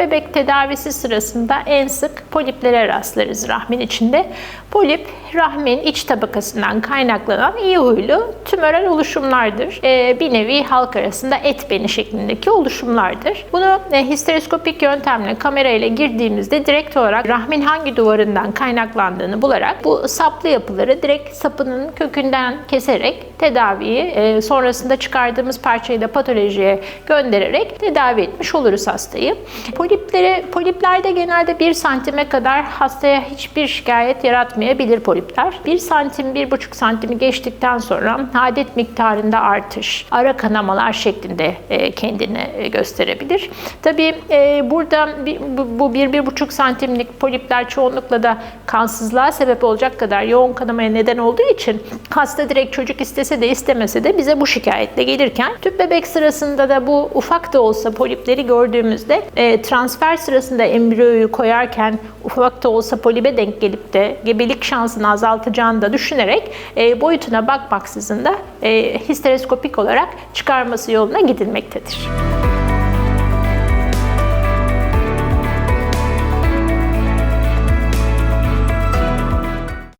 bebek tedavisi sırasında en sık poliplere rastlarız rahmin içinde. Polip, rahmin iç tabakasından kaynaklanan iyi huylu tümörel oluşumlardır. Ee, bir nevi halk arasında et beni şeklindeki oluşumlardır. Bunu e, histeroskopik yöntemle kamerayla girdiğimizde direkt olarak rahmin hangi duvarından kaynaklandığını bularak bu saplı yapıları direkt sapının kökünden keserek tedaviyi e, sonrasında çıkardığımız parçayı da patolojiye göndererek tedavi etmiş oluruz hastayı. Polipleri, poliplerde genelde 1 santime kadar hastaya hiçbir şikayet yaratmayabilir polipler. 1 santim, 1,5 santimi geçtikten sonra adet miktarında artış, ara kanamalar şeklinde e, kendini e, gösterebilir. Tabii e, burada bu 1-1,5 santimlik polipler çoğunlukla da kansızlığa sebep olacak kadar yoğun kanamaya neden olduğu için hasta direkt çocuk istese de istemese de bize bu şikayetle gelirken tüp bebek sırasında da bu ufak da olsa polipleri gördüğümüzde e, transfer sırasında embriyoyu koyarken ufak da olsa polibe denk gelip de gebelik şansını azaltacağını da düşünerek e, boyutuna bakmaksızın da e, histeroskopik olarak çıkarması yoluna gidilmektedir.